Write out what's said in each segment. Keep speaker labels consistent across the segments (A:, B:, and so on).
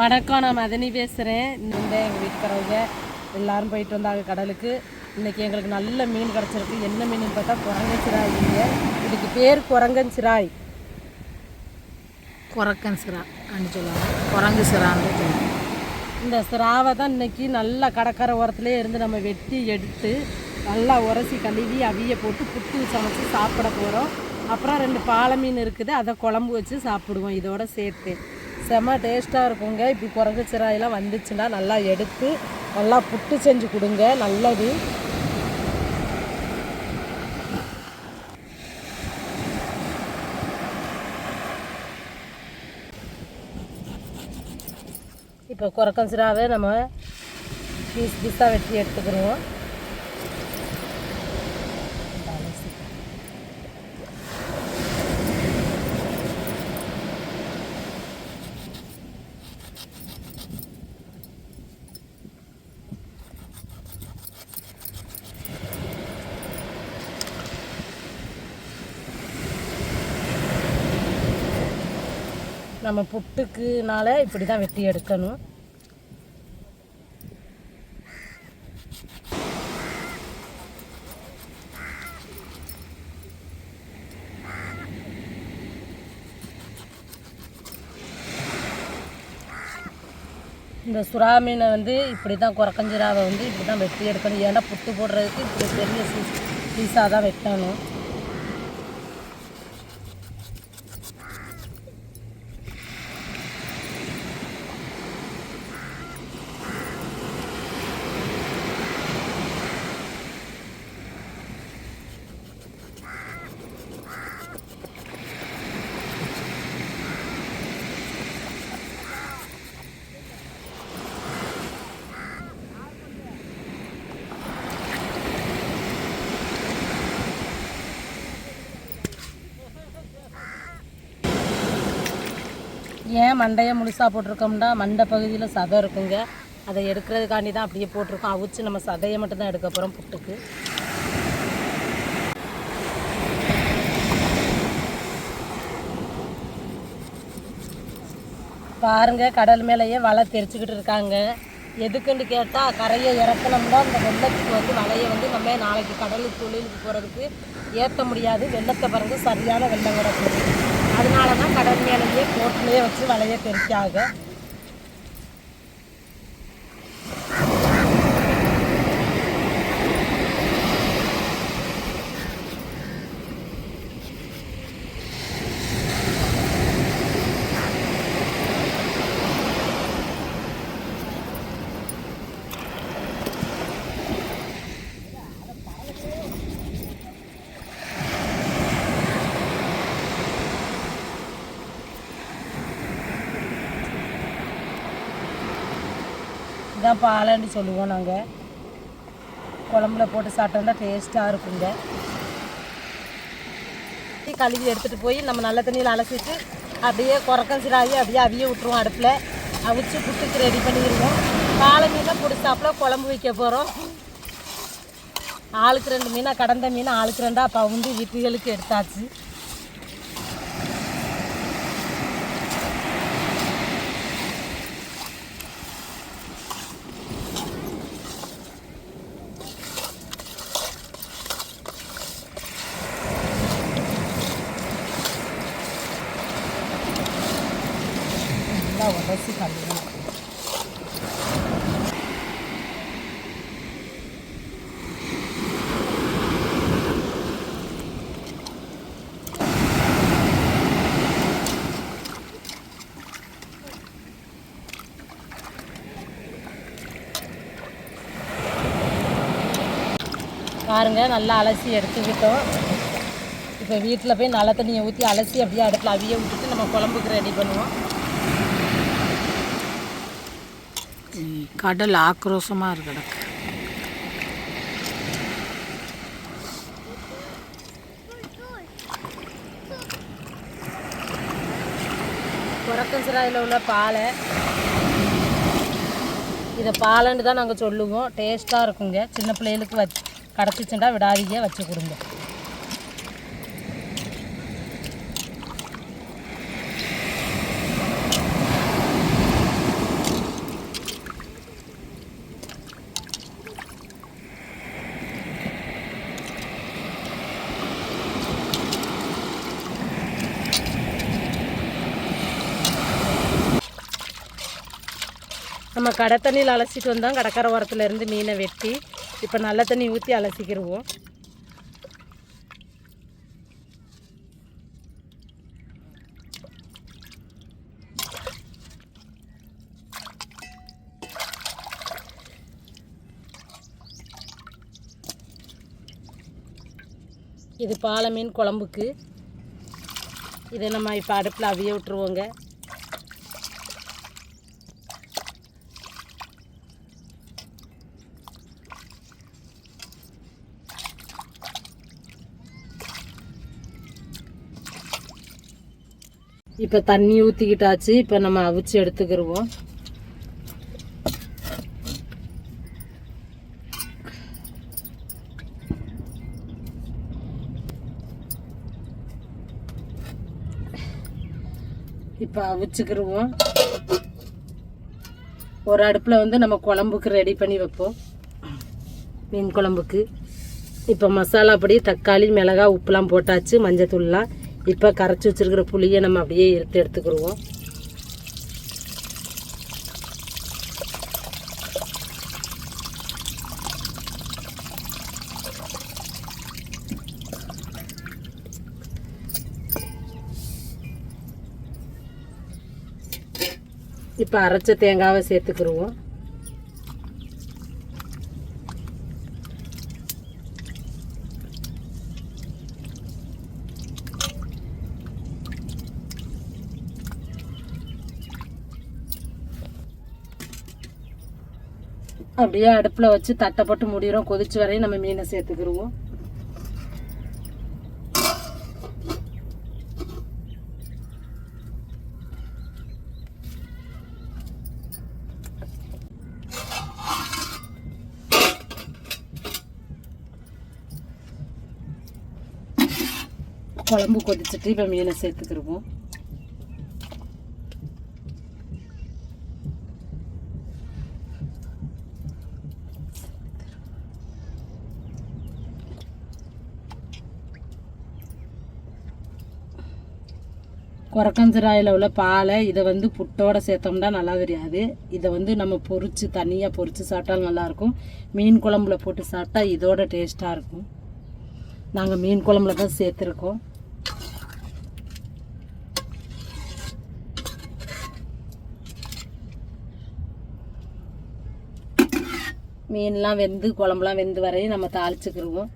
A: வணக்கம் நான் மதனி பேசுகிறேன் இந்த எங்கள் வீட்டுக்காரவங்க எல்லாரும் போயிட்டு வந்தாங்க கடலுக்கு. இன்னைக்கு எங்களுக்கு நல்ல மீன் கிடச்சிருக்கு. என்ன மீன் பார்த்தா குரங்கச்சிராயிங்க இதுக்கு பேர் குரங்கஞ்சிராய்.
B: குரக்கன் சிரா அப்படின்னு சொல்லுவாங்க. குரங்கு சிரான்னு சொல்லுவாங்க.
A: இந்த சிராவை தான் இன்னைக்கு நல்லா கடற்கரை ஓரத்துலேயே இருந்து நம்ம வெட்டி எடுத்து நல்லா உரசி கழுவி அவிய போட்டு புட்டு சமைச்சு சாப்பிட போகிறோம் அப்புறம் ரெண்டு பாலை மீன் இருக்குது. அதை குழம்பு வச்சு சாப்பிடுவோம். இதோட சேர்த்து செம டேஸ்ட்டாக இருக்குங்க. இப்படி குரங்கு சிராயெல்லாம் வந்துச்சுன்னா நல்லா எடுத்து நல்லா புட்டு செஞ்சு கொடுங்க. நல்லது. இப்போ குரக்கம் நம்ம பீஸ் பீஸாக வெட்டி எடுத்துக்கிறோம். நம்ம புட்டுக்குனால இப்படி தான் வெட்டி எடுக்கணும். இந்த சுறா மீனை வந்து இப்படி தான் குறக்கஞ்சிராவை வந்து இப்படி தான் வெட்டி எடுக்கணும். ஏன்னா புட்டு போடுறதுக்கு இப்படி பெரிய சீஸ் பீஸாக தான் வெட்டணும் ஏன் மண்டையை முழுசாக போட்டிருக்கோம்னா மண்டை பகுதியில் சதை இருக்குங்க. அதை எடுக்கிறதுக்காண்டி தான் அப்படியே போட்டிருக்கோம். அவிச்சு நம்ம சதையை மட்டும்தான் எடுக்க போகிறோம் புட்டுக்கு. பாருங்க கடல் மேலேயே வலை தெரிச்சுக்கிட்டு இருக்காங்க. எதுக்குன்னு கேட்டால் கரையை இறக்கணும்னா அந்த வெள்ளத்துக்கு வந்து வலையை வந்து நம்ம நாளைக்கு கடலுக்கு தொழிலுக்கு போகிறதுக்கு ஏற்ற முடியாது. வெள்ளத்தை பிறகு சரியான வெள்ளம் வரக்கூடாது மேலேயே போட்டிலேயே வச்சு இதான் பாலன்னு சொல்லுவோம் நாங்கள் குழம்புல போட்டு சாப்பிட்டோம்னா டேஸ்ட்டாக இருக்குங்க. கழுவி எடுத்துகிட்டு போய் நம்ம நல்ல தண்ணியில் அலசிட்டு அப்படியே குறக்கம் சிராகி அப்படியே அவிய விட்ருவோம் அடுப்பில். அவிச்சு புட்டுக்கு ரெடி பண்ணிடுவோம். பாலை மீனை பிடிச்சாப்புல குழம்பு வைக்க போகிறோம் ஆளுக்கு ரெண்டு மீனாக கடந்த மீன் ஆளுக்கு ரெண்டாக பவுண்டு வீட்டுகளுக்கு எடுத்தாச்சு நல்லா உடச்சி கழுவணும் பாருங்க நல்லா அலசி எடுத்துக்கிட்டோம். இப்போ வீட்டில் போய் நல்ல தண்ணியை ஊற்றி அலசி அப்படியே அடுப்பில் அவிய விட்டுட்டு நம்ம குழம்புக்கு ரெடி பண்ணுவோம்.
B: கடல் ஆக்ரோஷமாக இருக்கு கிடக்கு
A: சிராயில் உள்ள பாலை. இதை பாலன்னு தான் நாங்கள் சொல்லுவோம். டேஸ்ட்டாக இருக்குங்க. சின்ன பிள்ளைகளுக்கு வச்சு கிடச்சிச்சுண்டா விடாதீங்க வச்சு கொடுங்க நம்ம கடை தண்ணியில் அலசிட்டு வந்தோம். கடற்கரை ஓரத்தில் இருந்து மீனை வெட்டி இப்போ நல்ல தண்ணி ஊற்றி அலசிக்கிடுவோம் இது பாலை மீன் குழம்புக்கு. இதை நம்ம இப்போ அடுப்பில் அவிய விட்டுருவோங்க. இப்போ தண்ணி ஊற்றிக்கிட்டாச்சு இப்போ நம்ம அவிச்சு எடுத்துக்கிருவோம். இப்போ அவிச்சுக்கிடுவோம் ஒரு அடுப்பில் வந்து நம்ம குழம்புக்கு ரெடி பண்ணி வைப்போம். மீன் குழம்புக்கு. இப்போ மசாலா பொடி தக்காளி மிளகா உப்புலாம் போட்டாச்சு மஞ்சள் தூள்லாம் இப்போ கரைச்சி வச்சிருக்கிற புளியை நம்ம அப்படியே எடுத்து எடுத்துக்கிடுவோம். இப்போ அரைச்ச தேங்காவை சேர்த்துக்கிடுவோம். அப்படியே அடுப்பில் வச்சு தட்டை போட்டு முடிகிறோம் கொதிச்சு வரையும் நம்ம மீனை சேர்த்துக்கிருவோம். குழம்பு கொதிச்சுட்டு இப்போ மீனை சேர்த்துக்கிருவோம். குரக்கஞ்சராயில் உள்ள பாலை இதை வந்து புட்டோடு சேர்த்தோம்னா நல்லா தெரியாது. இதை வந்து நம்ம பொறிச்சு தனியாக பொறிச்சு சாப்பிட்டாலும் நல்லாயிருக்கும் மீன் குழம்புல போட்டு சாப்பிட்டா இதோட டேஸ்ட்டாக இருக்கும். நாங்கள் மீன் குழம்புல தான் சேர்த்துருக்கோம். மீன்லாம் வெந்து குழம்புலாம் வெந்து வரையும் நம்ம தாளிச்சுக்கிருவோம்.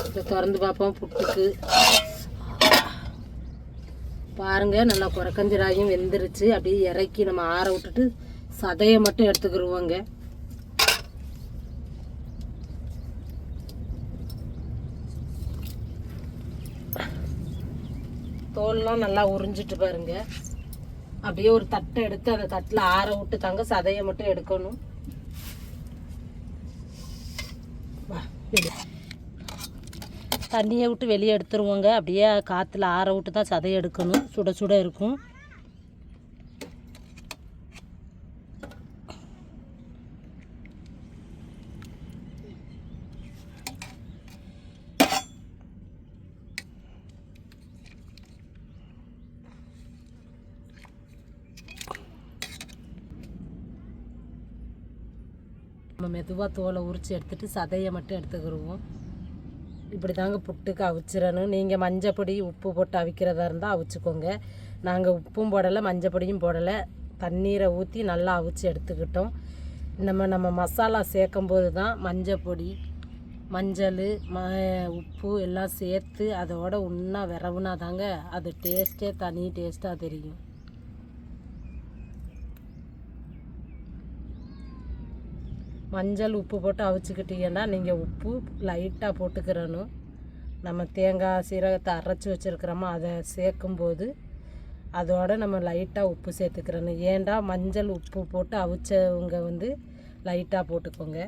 A: இப்போ திறந்து பார்ப்போம் புட்டுக்கு. பாருங்க நல்லா குறக்கஞ்சிராயும் வெந்துருச்சு. அப்படியே இறக்கி நம்ம ஆற விட்டுட்டு சதையை மட்டும் எடுத்துக்கிருவோங்க. தோல்லாம் நல்லா உறிஞ்சிட்டு பாருங்க. அப்படியே ஒரு தட்டை எடுத்து அந்த தட்டில் ஆற விட்டு தாங்க சதையை மட்டும் எடுக்கணும். வா, தண்ணியை விட்டு வெளியே எடுத்துருவோங்க. அப்படியே காற்றுல ஆற விட்டு தான் சதையை எடுக்கணும். சுட சுட இருக்கும். நம்ம மெதுவாக தோலை உரித்து எடுத்துட்டு சதையை மட்டும் எடுத்துக்கிடுவோம் இப்படி தாங்க புட்டுக்கு அவிச்சிடணும் நீங்கள் மஞ்சப்பொடி உப்பு போட்டு அவிக்கிறதா இருந்தால் அவிச்சுக்கோங்க. நாங்கள் உப்பும் போடலை மஞ்சப்பொடியும் போடலை. தண்ணீரை ஊற்றி நல்லா அவிச்சு எடுத்துக்கிட்டோம். நம்ம நம்ம மசாலா சேர்க்கும் போது தான் மஞ்சப்பொடி மஞ்சள் ம உப்பு எல்லாம் சேர்த்து அதோட ஒன்றா விரவுனா தாங்க அது டேஸ்ட்டே தனி டேஸ்ட்டாக தெரியும். மஞ்சள் உப்பு போட்டு அவிச்சுக்கிட்டீங்கன்னா நீங்கள் உப்பு லைட்டாக போட்டுக்கிறணும். நம்ம தேங்காய் சீரகத்தை அரைச்சி வச்சுருக்கிறோமோ அதை சேர்க்கும்போது அதோடு நம்ம லைட்டாக உப்பு சேர்த்துக்கிறணும். ஏன்டா மஞ்சள் உப்பு போட்டு அவிச்சவங்க வந்து லைட்டாக போட்டுக்கோங்க.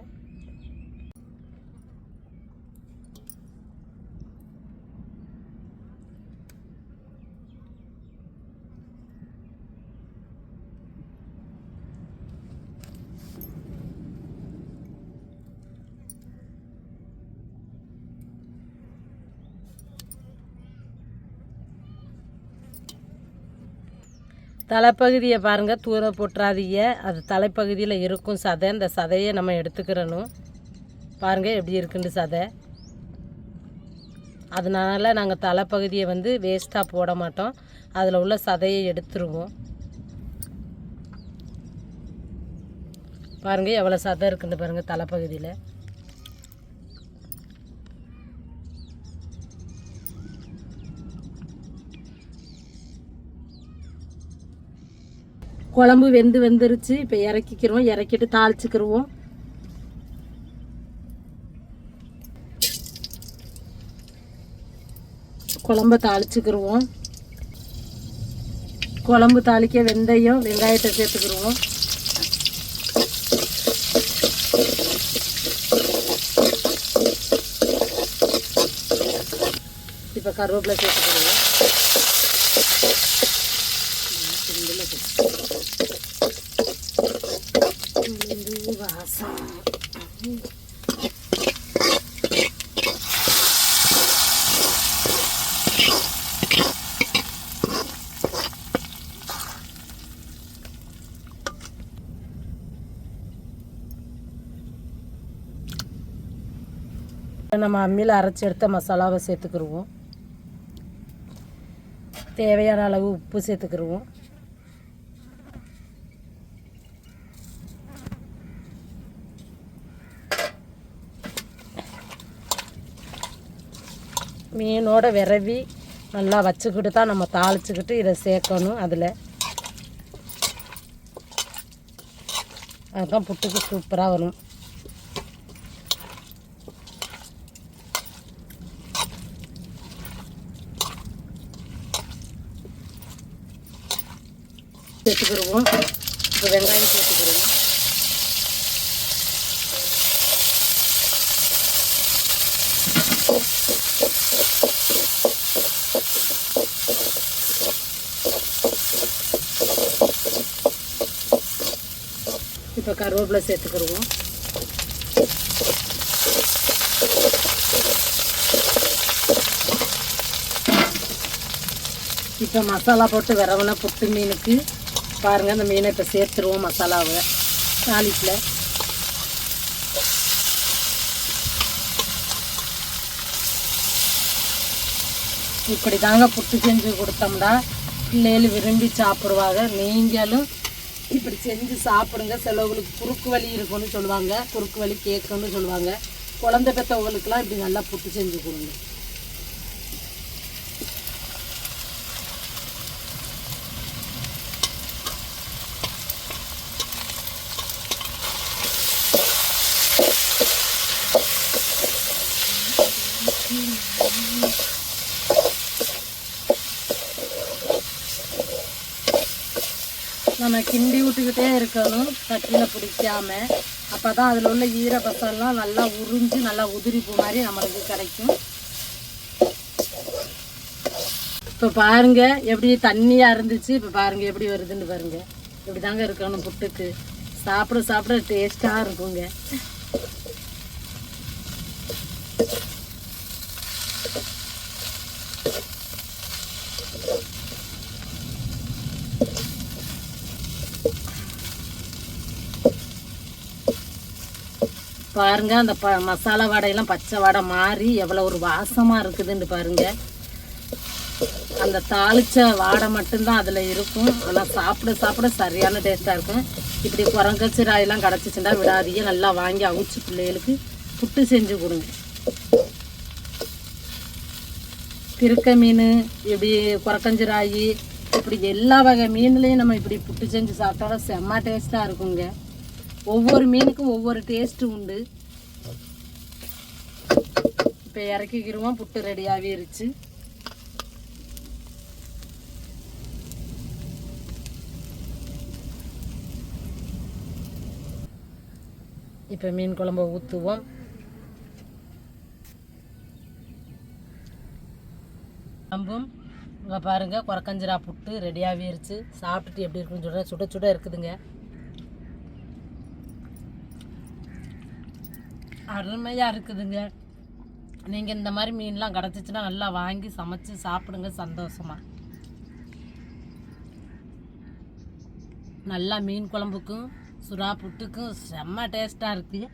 A: தலைப்பகுதியை பாருங்கள் தூர போட்டுறாதீங்க அது தலைப்பகுதியில் இருக்கும் சதை. இந்த சதையை நம்ம எடுத்துக்கிறணும். பாருங்கள் எப்படி இருக்குன்னு சதை. அதனால நாங்கள் தலைப்பகுதியை வந்து வேஸ்ட்டாக போட மாட்டோம். அதில் உள்ள சதையை எடுத்துருவோம். பாருங்கள் எவ்வளோ சதை இருக்குன்னு பாருங்கள் தலைப்பகுதியில். குழம்பு வெந்து வெந்துருச்சு. இப்போ இறக்கிக்கிறோம். இறக்கிட்டு தாளிச்சுக்கிருவோம். குழம்ப தாளிச்சுக்கிருவோம். குழம்பு தாளிக்க வெந்தயம் வெங்காயத்தை சேர்த்துக்கிருவோம். இப்போ கருவேப்பிலை சேர்த்துக்கிருவோம். உளுந்து வாசம் நம்ம அம்மியில் அரைச்சி எடுத்த மசாலாவை சேர்த்துக்கிருவோம் தேவையான அளவு உப்பு சேர்த்துக்கிருவோம் மீனோட விரவி நல்லா வச்சுக்கிட்டு தான் நம்ம தாளிச்சுக்கிட்டு இதை சேர்க்கணும் அதில். அதுதான் புட்டுக்கு சூப்பராக வரும் சேர்த்துக்கிடுவோம் இப்போ வெங்காயம் சேர்த்துக்கிடுவோம் இப்போ கருவேப்பிலை சேர்த்துக்கிடுவோம் இப்போ மசாலா போட்டு விரவன புட்டு மீனுக்கு பாருங்கள் அந்த மீனை இப்போ சேர்த்துருவோம் மசாலாவை. தாளிப்பில் இப்படி தாங்க புட்டு செஞ்சு கொடுத்தோம்னா பிள்ளைகள் விரும்பி சாப்பிடுவாங்க. நீங்களும் இப்படி செஞ்சு சாப்பிடுங்க. சிலவங்களுக்கு குறுக்கு வலி இருக்குன்னு சொல்லுவாங்க. குறுக்கு வலி கேட்குன்னு சொல்லுவாங்க. குழந்தை பெற்றவங்களுக்குலாம் இப்படி நல்லா புட்டு செஞ்சு கொடுங்க. நம்ம கிண்டி விட்டுக்கிட்டே இருக்கணும் தட்டியில் பிடிக்காம. அப்போ தான் அதில் உள்ள ஈரப்பசம்லாம் நல்லா உறிஞ்சு நல்லா உதிரிப்பு மாதிரி நம்மளுக்கு கிடைக்கும். இப்போ பாருங்க எப்படி தண்ணியாக இருந்துச்சு. இப்போ பாருங்கள் எப்படி வருதுன்னு பாருங்க. இப்படி தாங்க இருக்கணும் புட்டுக்கு. சாப்பிட சாப்பிட டேஸ்ட்டாக இருக்குங்க. பாருங்க அந்த ப மசாலா வடையெல்லாம் பச்சை வடை மாறி எவ்வளோ ஒரு வாசமாக இருக்குதுன்னு பாருங்க. அந்த தாளிச்ச வாடை மட்டும்தான் அதில் இருக்கும். ஆனால் சாப்பிட சாப்பிட சரியான டேஸ்ட்டாக இருக்கும். இப்படி குரங்கச்சி ராயெல்லாம் கிடச்சிச்சுன்னா விடாதீங்க நல்லா வாங்கி அவிச்சு பிள்ளைகளுக்கு புட்டு செஞ்சு கொடுங்க. திருக்க மீன் இப்படி குரக்கஞ்சி ராயி இப்படி எல்லா வகை மீன்லேயும் நம்ம இப்படி புட்டு செஞ்சு சாப்பிட்டாலும் செம்ம டேஸ்ட்டாக இருக்குங்க. ஒவ்வொரு மீனுக்கும் ஒவ்வொரு டேஸ்ட்டு உண்டு. இப்போ இறக்கிக்கிருவோம் புட்டு ரெடி ஆகிருச்சு இப்போ மீன் குழம்ப ஊற்றுவோம் குழம்பும் இங்கே பாருங்கள் குரக்கஞ்சிரா புட்டு ரெடியாகவே ஆகிருச்சு சாப்பிட்டுட்டு எப்படி இருக்குன்னு சொல்கிறேன் சுட சுட இருக்குதுங்க. அருமையாக இருக்குதுங்க. நீங்கள் இந்த மாதிரி மீன்லாம் கிடச்சிச்சின்னா நல்லா வாங்கி சமைச்சு சாப்பிடுங்க சந்தோஷமாக நல்லா மீன் குழம்புக்கும் சுறா புட்டுக்கும் செம்ம டேஸ்ட்டாக இருக்குது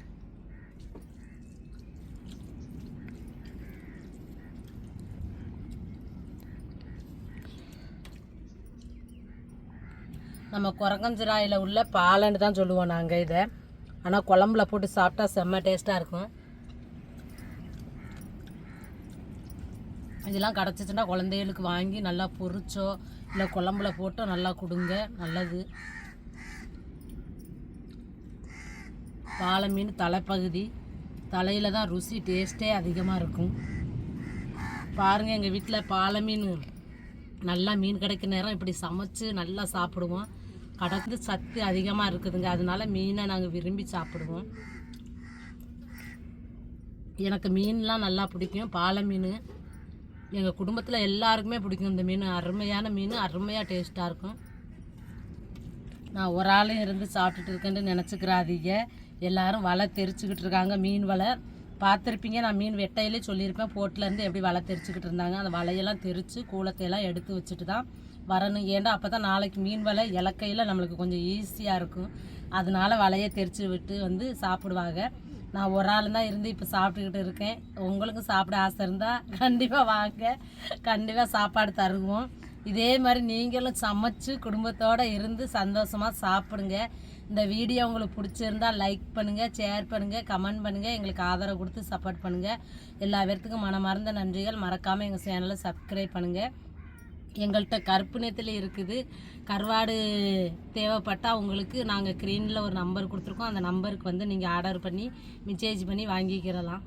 A: நம்ம குரங்கஞ்சிராயில் உள்ள பாலன்னு தான் சொல்லுவோம் நாங்கள் இதை. ஆனால் குழம்புல போட்டு சாப்பிட்டா செம்ம டேஸ்ட்டாக இருக்கும். இதெல்லாம் கிடச்சிச்சின்னா குழந்தைகளுக்கு வாங்கி நல்லா பொரிச்சோ இல்லை குழம்புல போட்டோ நல்லா கொடுங்க நல்லது. பாலை மீன் தலைப்பகுதி. தலையில் தான் ருசி டேஸ்ட்டே அதிகமாக இருக்கும். பாருங்கள் எங்கள் வீட்டில் பாலை மீன் நல்லா மீன் கிடைக்கிற நேரம் இப்படி சமைச்சு நல்லா சாப்பிடுவோம். கடந்து சத்து அதிகமாக இருக்குதுங்க. அதனால மீனை நாங்கள் விரும்பி சாப்பிடுவோம். எனக்கு மீன்லாம் நல்லா பிடிக்கும். பாலை மீன். எங்கள் குடும்பத்தில் எல்லாருக்குமே பிடிக்கும் இந்த மீன். அருமையான மீன் அருமையாக டேஸ்ட்டாக இருக்கும். நான் ஒரு ஆளும் இருந்து சாப்பிட்டுட்டு இருக்கேன்னு நினச்சிக்கிறாதீங்க. எல்லாரும் வலை தெரிச்சுக்கிட்டு இருக்காங்க. மீன் வலை. பார்த்துருப்பீங்க. நான் மீன் வெட்டையிலே சொல்லியிருப்பேன். போட்டிலேருந்து எப்படி வலை தெரிச்சுக்கிட்டு இருந்தாங்க. அந்த வலையெல்லாம் தெரித்து கூலத்தையெல்லாம் எடுத்து வச்சுட்டு தான் வரணும். ஏன்டா அப்போ தான் நாளைக்கு மீன் வலை இலக்கையில் நம்மளுக்கு கொஞ்சம் ஈஸியாக இருக்கும். அதனால வலையை தெரிச்சு விட்டு வந்து சாப்பிடுவாங்க. நான் ஒரு ஆள் தான் இருந்து இப்போ சாப்பிட்டுக்கிட்டு இருக்கேன். உங்களுக்கும் சாப்பிட ஆசை இருந்தால் கண்டிப்பாக வாங்க. கண்டிப்பாக சாப்பாடு தருவோம். இதே மாதிரி நீங்களும் சமைச்சு குடும்பத்தோடு இருந்து சந்தோஷமாக சாப்பிடுங்க. இந்த வீடியோ உங்களுக்கு பிடிச்சிருந்தா லைக் பண்ணுங்கள் ஷேர் பண்ணுங்கள் கமெண்ட் பண்ணுங்கள் எங்களுக்கு ஆதரவு கொடுத்து சப்போர்ட் பண்ணுங்கள் எல்லா பேர்த்துக்கும் மனமார்ந்த நன்றிகள். மறக்காமல் எங்கள் சேனலை சப்ஸ்கிரைப் பண்ணுங்கள் எங்கள்கிட்ட கற்பிணத்தில் இருக்குது. கருவாடு தேவைப்பட்டால் உங்களுக்கு நாங்கள் க்ரீனில் ஒரு நம்பர் கொடுத்துருக்கோம். அந்த நம்பருக்கு வந்து நீங்கள் ஆர்டர் பண்ணி மெசேஜ் பண்ணி வாங்கிக்கிறலாம்.